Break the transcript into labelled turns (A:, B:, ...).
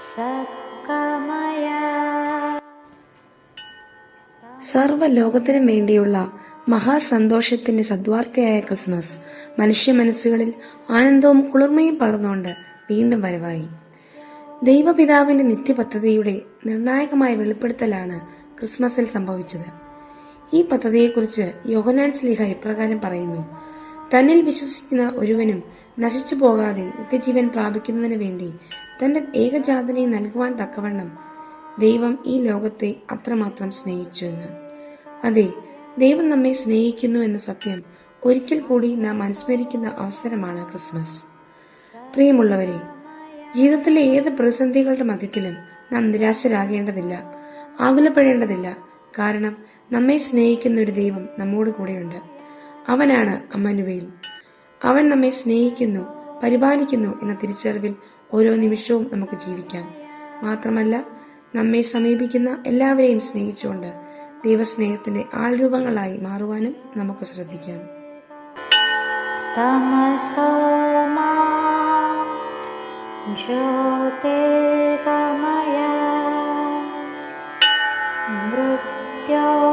A: സത്കമയ.
B: സർവ ലോകത്തിനും വേണ്ടിയുള്ള മഹാസന്തോഷത്തിന്റെ സദ്വാർത്തയായ ക്രിസ്മസ് മനുഷ്യ മനസ്സുകളിൽ ആനന്ദവും കുളിർമയും പകർന്നുകൊണ്ട് വീണ്ടും വരവായി. ദൈവപിതാവിന്റെ നിത്യപദ്ധതിയുടെ നിർണായകമായ വെളിപ്പെടുത്തലാണ് ക്രിസ്മസിൽ സംഭവിച്ചത്. ഈ പദ്ധതിയെക്കുറിച്ച് യോഹനാൻ സ്ലിഹ ഇപ്രകാരം പറയുന്നു. തന്നിൽ വിശ്വസിക്കുന്ന ഒരുവനും നശിച്ചു പോകാതെ നിത്യജീവൻ പ്രാപിക്കുന്നതിന് വേണ്ടി തന്റെ ഏകജാതനെ നൽകുവാൻ തക്കവണ്ണം ദൈവം ഈ ലോകത്തെ അത്രമാത്രം സ്നേഹിച്ചു എന്ന്. അതെ ദൈവം നമ്മെ സ്നേഹിക്കുന്നു എന്ന സത്യം ഒരിക്കൽ കൂടി നാം അനുസ്മരിക്കുന്ന അവസരമാണ് ക്രിസ്മസ്. പ്രിയമുള്ളവരെ ജീവിതത്തിലെ ഏത് പ്രതിസന്ധികളുടെ മധ്യത്തിലും നാം നിരാശരാകേണ്ടതില്ല ആകുലപ്പെടേണ്ടതില്ല. കാരണം നമ്മെ സ്നേഹിക്കുന്ന ഒരു ദൈവം നമ്മോട് കൂടെയുണ്ട്. അവനാണ് അമ്മനുവേൽ അവൻ നമ്മെ സ്നേഹിക്കുന്നു പരിപാലിക്കുന്നു എന്ന തിരിച്ചറിവിൽ ഓരോ നിമിഷവും നമുക്ക് ജീവിക്കാം. മാത്രമല്ല നമ്മെ സമീപിക്കുന്ന എല്ലാവരെയും സ്നേഹിച്ചുകൊണ്ട് ദൈവസ്നേഹത്തിന്റെ ആൾരൂപങ്ങളായി മാറുവാനും നമുക്ക് ശ്രദ്ധിക്കാം.
A: തമസോ മൃത്യോ